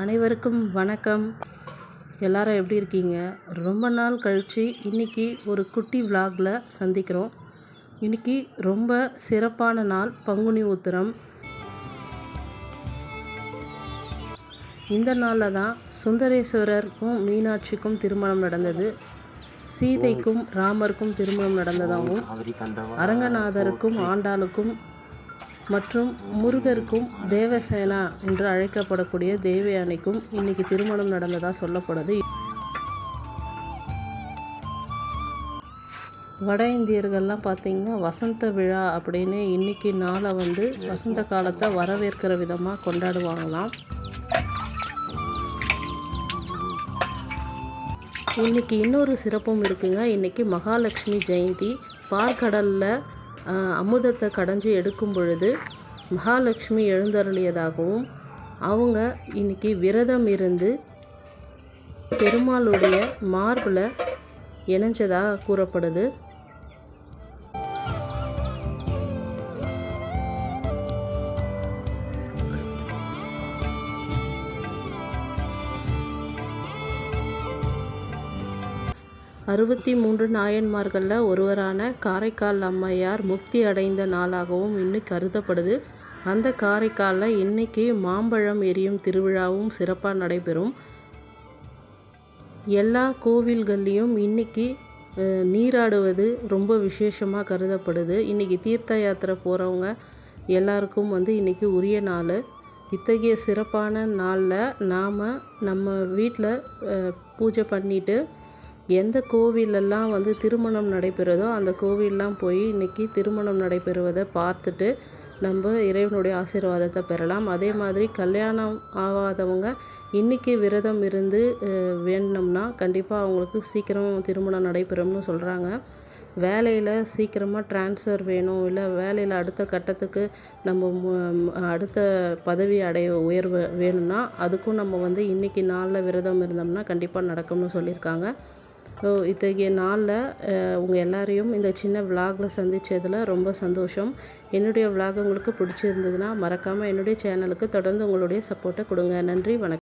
அனைவருக்கும் வணக்கம். எல்லாரும் எப்படி இருக்கீங்க? ரொம்ப நாள் கழித்து இன்றைக்கி ஒரு குட்டி விலாகில் சந்திக்கிறோம். இன்றைக்கி ரொம்ப சிறப்பான நாள் பங்குனி உத்திரம். இந்த நாளில் தான் சுந்தரேஸ்வரருக்கும் மீனாட்சிக்கும் திருமணம் நடந்தது. சீதைக்கும் ராமருக்கும் திருமணம் நடந்ததாகவும் அரங்கநாதருக்கும் ஆண்டாளுக்கும் மற்றும் முருகருக்கும் தேவசேனா என்று அழைக்கப்படக்கூடிய தேவயானைக்கும் இன்னைக்கு திருமணம் நடந்ததாக சொல்லப்படுது. வட இந்தியர்கள்லாம் பார்த்திங்கன்னா வசந்த விழா அப்படின்னு இன்னைக்கு நாளை வந்து வசந்த காலத்தை வரவேற்கிற விதமாக கொண்டாடுவாங்களாம். இன்னைக்கு இன்னொரு சிறப்பும் இருக்குங்க. இன்னைக்கு மகாலட்சுமி ஜெயந்தி. பார்க்கடலில் அமுதத்தை கடைஞ்சி எடுக்கும் பொழுது மகாலட்சுமி எழுந்தருளியதாகவும் அவங்க இன்னைக்கு விரதம் இருந்து பெருமாளுடைய மார்பில் இணைஞ்சதாக கூறப்படுது. அறுபத்தி மூன்று நாயன்மார்களில் ஒருவரான காரைக்கால் அம்மையார் முக்தி அடைந்த நாளாகவும் இன்னும் கருதப்படுது. அந்த காரைக்காலில் இன்றைக்கி மாம்பழம் எரியும் திருவிழாவும் சிறப்பாக நடைபெறும். எல்லா கோவில்கள்லேயும் இன்றைக்கி நீராடுவது ரொம்ப விசேஷமாக கருதப்படுது. இன்றைக்கி தீர்த்த யாத்திரை போகிறவங்க எல்லாருக்கும் வந்து இன்றைக்கி உரிய நாள். இத்தகைய சிறப்பான நாளில் நாம் நம்ம வீட்டில் பூஜை பண்ணிவிட்டு எந்த கோவிலெல்லாம் வந்து திருமணம் நடைபெறுதோ அந்த கோவிலெலாம் போய் இன்றைக்கி திருமணம் நடைபெறுவதை பார்த்துட்டு நம்ம இறைவனுடைய ஆசீர்வாதத்தை பெறலாம். அதே மாதிரி கல்யாணம் ஆகாதவங்க இன்றைக்கி விரதம் இருந்து வேண்டினோம்னா கண்டிப்பாக அவங்களுக்கு சீக்கிரம் திருமணம் நடைபெறும்னு சொல்கிறாங்க வேலையில் சீக்கிரமாக ட்ரான்ஸ்ஃபர் வேணும். இல்லை வேலையில் அடுத்த கட்டத்துக்கு நம்ம அடுத்த பதவி அடைய உயர்வு வேணும்னா அதுக்கும் நம்ம வந்து இன்றைக்கி நாளில் விரதம் இருந்தோம்னா கண்டிப்பாக நடக்கும்னு சொல்லியிருக்காங்க. ஸோ இத்தகைய நாளில் உங்கள் எல்லாரையும் இந்த சின்ன விலாகில் சந்தித்ததில் ரொம்ப சந்தோஷம். என்னுடைய விலாக் உங்களுக்கு பிடிச்சிருந்ததுன்னா மறக்காமல் என்னுடைய சேனலுக்கு தொடர்ந்து உங்களுடைய சப்போர்ட்டை கொடுங்க. நன்றி வணக்கம்.